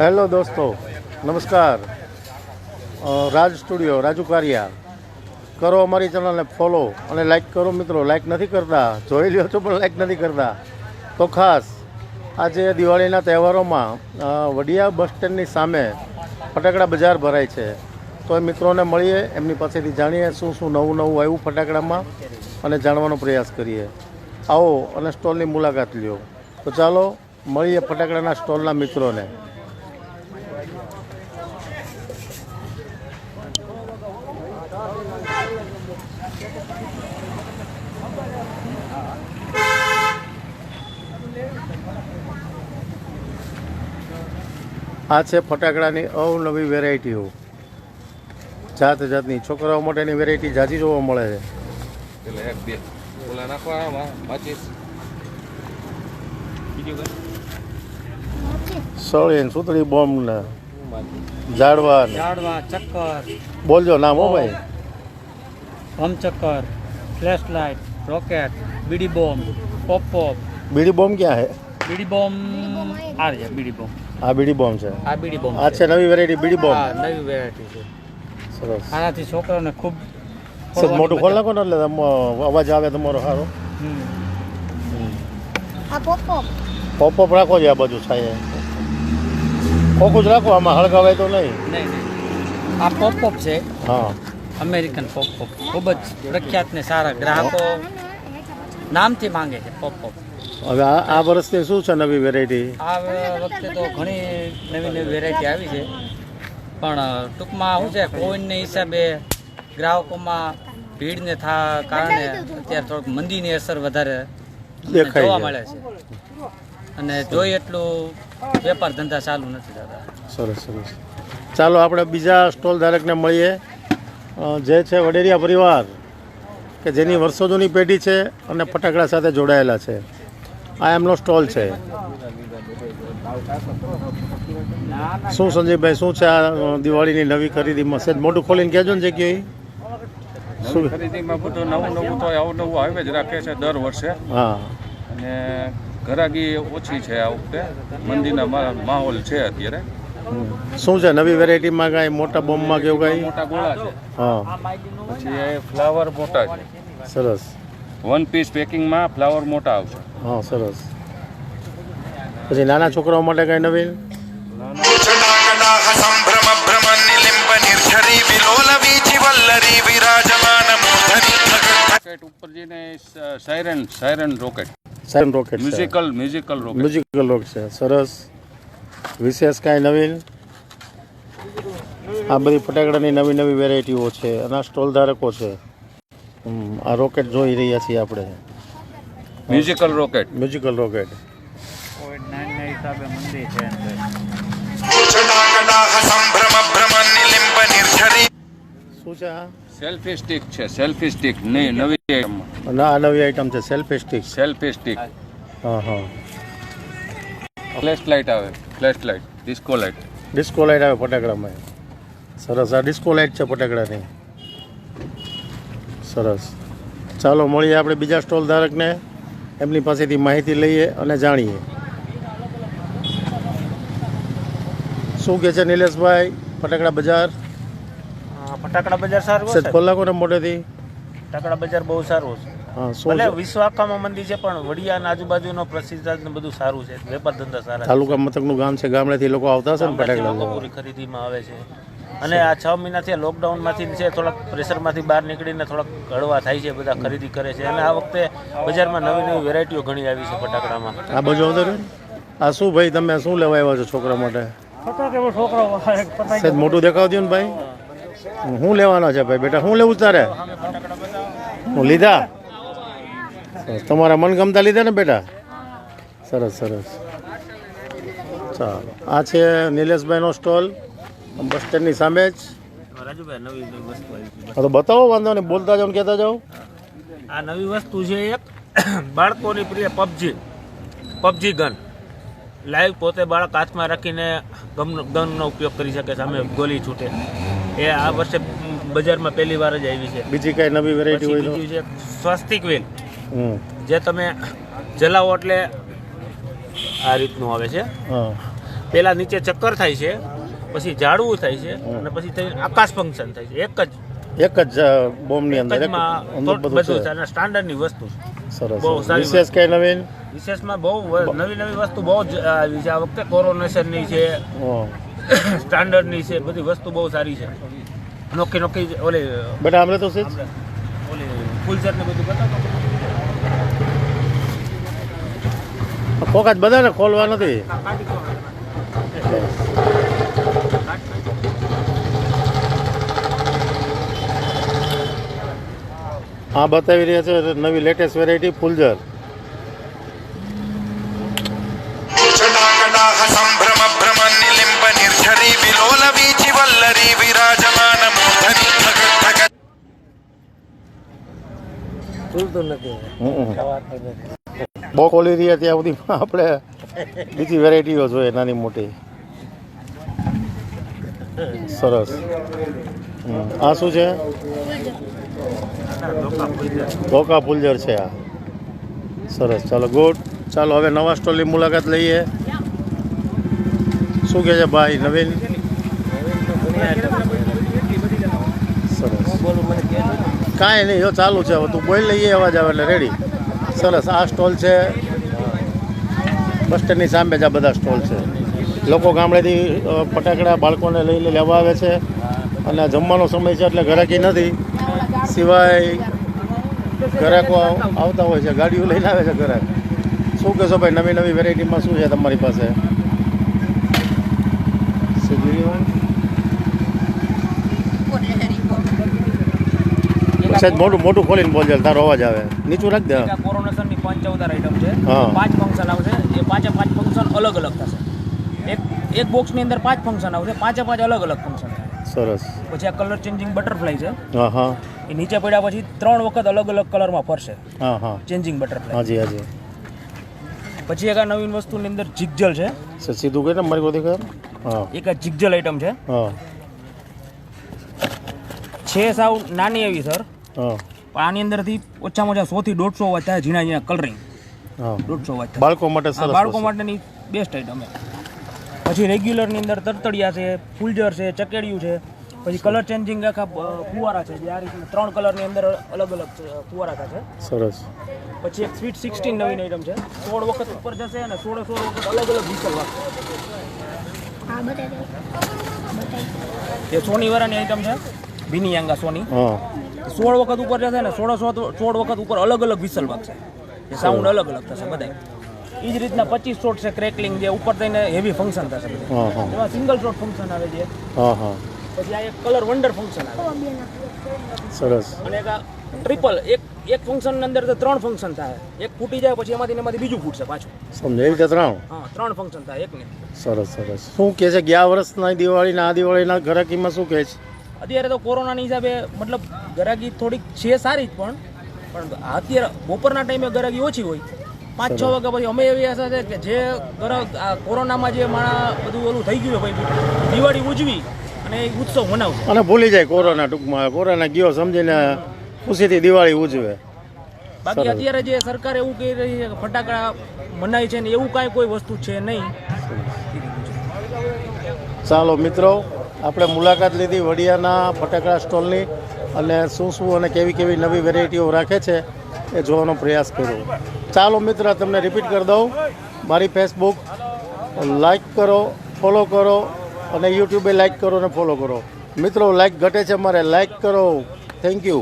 Hello દોસ્તો, નમસ્કાર. Raj studio, Raju Kariya. કરો અમારી ચેનલને ફોલો અને લાઈક કરો મિત્રો. લાઈક નથી કરતા. જોઈ લ્યો છો પણ લાઈક નથી કરતા. તો ખાસ, આજે દિવાળીના તહેવારોમાં વડિયા બસ સ્ટેન્ડની સામે ફટાકડા બજાર ભરાય છે. તો એ મિત્રોને મળીએ, એમની પાસેથી જાણીએ શું શું નવું નવું આવ્યું ફટાકડામાં અને જાણવાનો પ્રયાસ કરીએ. આવો અને સ્ટોલની મુલાકાત લ્યો. તો ચાલો મળીએ ફટાકડાના સ્ટોલના મિત્રોને. આ છે ફટાકડાની અવનવી વેરાયટીઓ. જાત જાતની છોકરાઓ માટેની વેરાયટી જાજી જોવા મળે છે. એટલે નાખવા આમાં બીજું કઈ સળી સુતળી બોમ્બ ને ઝાડવા ઝાડવા ચક્કર. બોલજો નામ હો ભાઈ? હમ ચક્કર flash light rocket bidi bomb pop pop bidi bomb ક્યાં હે? બીડી બોમ્બ આ છે બીડી બોમ્બ આ બીડી બોમ્બ છે. આ બીડી બોમ્બ આ છે. નવી વેરાયટી બીડી બોમ્બ હા નવી વેરાયટી છે. સરસ. આનાથી છોકરાઓને ખૂબ મોટું ખોલ નાખો ને એટલે તમ- અવાજ આવે તમારો સારો. હમ. આ પોપ પોપ રાખો છે આ બાજુ છાયે જ રાખો આમાં હળગાવાય તો નહીં. નહીં નહીં. આ પોપ પોપ છે. હા. અમેરિકન પોપ પોપ ખૂબ જ પ્રખ્યાત ને સારા ગ્રાહકો નામથી માંગે છે પોપ પોપ હવે આ આ વર્ષની શું છે નવી વેરાયટી આ વખતે તો ઘણી નવી નવી વેરાયટી આવી છે. પણ ટૂંકમાં શું છે કોવિડને હિસાબે ગ્રાહકોમાં ભીડને થા કારણે અત્યારે થોડુંક મંદીની અસર વધારે દેખાય જોવા મળે છે. અને જોઈ એટલું વેપાર ધંધા ચાલુ નથી દાદા સરસ સરસ. ચાલો આપણે બીજા સ્ટોલ ધારકને મળીએ. જે છે વડેરિયા પરિવાર કે જેની વર્ષો જૂની પેઢી છે અને ફટાકડા સાથે જોડાયેલા છે. આ એમનો સ્ટોલ છે. શું સંજયભાઈ શું છે આ દિવાળીની નવી ખરીદીમાં સેજ મોટું ખોલીને કહેજો ને જગ્યાએ શું? ખરીદીમાં બધું નવું નવું તો આવું નવું આવે જ રાખે છે દર વર્ષે. હા. અને ઘરાગી ઓછી છે આ વખતે. મંદીના માહોલ છે અત્યારે. શું છે નવી વેરાયટીમાં કાંઈ મોટા બોમ્બમાં કેવું કાંઈ? મોટા ગોળા છે. હા. પછી ફ્લાવર મોટા છે. સરસ. વન પીસ પેકિંગમાં ફ્લાવર મોટા આવશે. હા સરસ. પછી નાના છોકરાઓ માટે કાંઈ નવીન? ઉપર જઈને siren siren rocket siren rocket musical musical rocket musical rocket છે. સરસ. વિશેષ કાંઈ નવીન? આ બધી ફટાકડાની નવી નવી વેરાયટીઓ છે અને આ સ્ટોલ ધારકો છે. આ રોકેટ જોઈ રહ્યા છીએ આપણે. મ્યુઝિકલ રોકેટ મ્યુઝિકલ રોકેટ શું છે સેલ્ફી સ્ટિક છે સેલ્ફી સ્ટિક નહીં નવી આઈટમ ના નવી આઈટમ છે સેલ્ફી સ્ટિક સેલ્ફી સ્ટિક હા હા. ફ્લેશ લાઇટ આવે flash light disco light disco light આવે ફટાકડામાં. સરસ આ ડિસ્કો લાઇટ છે ફટાકડાની. સરસ. ચાલો મળીએ આપણે બીજા સ્ટોલ ધારકને. એમની પાસેથી માહિતી લઈએ અને જાણીએ. શું કહે છે નિલેશભાઈ ફટાકડા બજાર? ફટાકડા બજાર સારું છે ખોલ મોઢેથી? ફટાકડા બજાર બહુ સારું છે ભલે છે. વિશ્વ આખામાં મંદી છે પણ વડિયા અને આજુબાજુનો પ્રસિદ્ધ ને બધું સારું છે. વેપાર ધંધા સારા છે. તાલુકા મથકનું ગામ છે ગામડેથી લોકો આવતા છે ને ફટાકડા લોકો પૂરી ખરીદીમાં આવે છે. અને આ છ મહિનાથી લોકડાઉનમાંથી છે થોડાક પ્રેશરમાંથી બહાર નીકળીને થોડાક હળવા થાય છે બધા ખરીદી કરે છે. અને આ વખતે બજારમાં નવી નવી વેરાયટીઓ ઘણી આવી છે ફટાકડામાં. આ બાજુ આવતો ને? આ શું ભાઈ તમે શું લેવા આવ્યા છો છોકરા માટે? મોટું દેખાવ દો ને ભાઈ. હું લેવાનો છે ભાઈ બેટા શું લેવું તારે? હું લીધા. તમારા મનગમતા લીધા ને બેટા? સરસ સરસ. ચાલો આ છે નિલેશભાઈનો સ્ટોલ બસ સ્ટેન્ડની સામે જ. તો બતાવો વાંધો નહીં બોલતા જાઓ કહેતા જાઓ. આ નવી વસ્તુ છે એક બાળકોની પ્રિય પબજી પબજી ગન લાઈવ પોતે બાળક હાથમાં રાખીને ગમ ગનનો ઉપયોગ કરી શકે સામે ગોલી છૂટે. એ આ વર્ષે બજારમાં પહેલી વાર જ આવી છે. બીજી કાંઈ નવી વેરાયટી હોય બીજું છે સ્વાસ્તિક વેલ. જે તમે જલાવો એટલે આ રીતનું આવે છે. પેલા નીચે ચક્કર થાય છે પછી ઝાડવું થાય છે અને પછી થઈ આકાશ ફંક્શન થાય છે. એક જ. એક જ બોમ્બની અંદર બધું છે. અને સ્ટાન્ડર્ડની વસ્તુ. સરસ બહુ સારી વિશેષ કઈ નવીન? વિશેષમાં બહુ નવી નવી વસ્તુ બહુ જ આવી છે. આ વખતે કોરોનેશનની છે. સ્ટાન્ડર્ડની છે બધી વસ્તુ બહુ સારી છે. નોકી નોકી ઓલે બટ આપણે તો છે ઓલે ફૂલસર ને બધું બતાવો કોકાજ બધાને ખોલવા નથી. હા બતાવી રહ્યા છે નવી લેટેસ્ટ વેરાયટી ફૂલઝર. સંભ્રમ ભ્રમ નિલિમ બહુ ખોલી રહ્યા ત્યાં સુધીમાં આપણે બીજી વેરાયટીઓ જોઈએ નાની મોટી. સરસ. આ શું છે? ધોકા ફૂલજર છે આ. સરસ. ચાલો ગુડ. ચાલો હવે નવા સ્ટોલની મુલાકાત લઈએ. શું કહે છે ભાઈ નવીન? સરસ. કાંઈ નહીં, જો ચાલુ છે હવે તું બોલ લઈએ અવાજ આવે એટલે રેડી સરસ, આ સ્ટોલ છે. બસ સ્ટેન્ડની સામે જ આ બધા સ્ટોલ છે. લોકો ગામડેથી ફટાકડા બાળકોને લઈને લેવા આવે છે. અને જમવાનો સમય છે એટલે ઘરાકી નથી. સિવાય ગ્રાહકો આવતા હોય છે, ગાડીઓ લઈને આવે છે ઘરે. શું કહેશો ભાઈ નવી નવી વેરાયટીમાં શું છે તમારી પાસે? સાહેબ મોટું મોટું ખોલીને બોલજે તારો અવાજ આવે. નીચું રાખ દે કોરોનેશનની પાંચ ચૌદ આઈટમ છે. પાંચ ફંક્શન આવશે. એ પાંચે પાંચ ફંક્શન અલગ અલગ થશે. એક એક બોક્સની અંદર પાંચ ફંક્શન આવશે. પાંચે પાંચ અલગ અલગ ફંક્શન સરસ. પછી આ કલર ચેન્જિંગ બટરફ્લાય છે. હા હા. એ નીચે પડ્યા પછી ત્રણ વખત અલગ અલગ કલરમાં ફરશે. હા હા. ચેન્જિંગ બટરફ્લાય હાજી હાજી. પછી એક આ નવીન વસ્તુની અંદર જિગજલ છે. સર સીધું કહે ને મારી કર હા. એક આ જિગજલ આઈટમ છે. હા. છે સાવ નાની એવી સર પણ આની અંદરથી ઓછામાં ઓછા સો થી દોઢસો અવાજ થાય ઝીણા ઝીણા કલરિંગ હા. દોઢસો અવાજ થાય. બાળકો માટે બાળકો માટેની બેસ્ટ આઈટમ છે પછી રેગ્યુલરની અંદર તરતડિયા છે ફૂલજર છે ચકેડિયું છે પછી કલર ચેન્જિંગ આખા ફુવારા છે જે આ રીતના ત્રણ કલરની અંદર અલગ અલગ ફુવારા છે. સરસ. પછી એક સ્વીટ સિક્સટીન નવીન આઈટમ છે. સોળ વખત ઉપર જશે અને સોળે સોળ વખત અલગ અલગ વિસલ વાગશે હા બતાવી એ સોની વરાની આઈટમ છે. ભીની યાંગા સોની. હા. સોળ વખત ઉપર જશે ને સોળ સોળ વખત ઉપર અલગ અલગ વિસલ વાગશે. એ સાઉન્ડ અલગ અલગ થશે બધા એ જ રીતના પચીસ શોટ છે ક્રેકલિંગ જે ઉપર થઈને હેવી ફંક્શન થશે એમાં સિંગલ શોટ ફંક્શન આવે છે. પછી આ એક કલર વન્ડર ફંક્શન આવે. સરસ. અને એક ટ્રિપલ એક એક ફંક્શન અંદર તો ત્રણ ફંક્શન થાય. એક ફૂટી જાય પછી એમાંથી એમાંથી બીજું ફૂટશે પાછું. સમજે એવી રીતે ત્રણ? હા ત્રણ ફંક્શન થાય એક ને. સરસ સરસ. શું કહે છે? ગયા વર્ષના દિવાળીના આ દિવાળીના ઘરાકીમાં શું કહે છે? અત્યારે તો કોરોનાની હિસાબે મતલબ ગરાગી થોડીક છે સારી જ પણ પણ અત્યારે બપોરના ટાઈમે ગરાગી ઓછી હોય. પાંચ છ વાગ્યા પછી અમે એવી આશા છે કે જે ગ્રાહક આ કોરોનામાં જે માણા બધું ઓલું થઈ ગયું ભાઈ દિવાળી ઉજવી અને એ ઉત્સવ મનાવશે. અને ભૂલી જાય કોરોના ટૂંકમાં. કોરોના ગયો સમજીને ખુશીથી દિવાળી ઉજવે. બાકી અત્યારે જે સરકાર એવું કહી રહી છે કે ફટાકડા મનાય છે ને એવું કાંઈ કોઈ વસ્તુ છે નહીં. ચાલો મિત્રો આપણે મુલાકાત લીધી વડિયાના ફટાકડા સ્ટોલની અને શું શું અને કેવી કેવી નવી વેરાયટીઓ રાખે છે એ જોવાનો પ્રયાસ કર્યો. ચાલો મિત્ર, તમને રિપીટ કરી દઉં. મારી ફેસબુક લાઈક કરો ફોલો કરો અને યુટ્યુબે લાઈક કરો અને ફોલો કરો. મિત્રો લાઈક ઘટે છે મારે લાઈક કરો. Thank you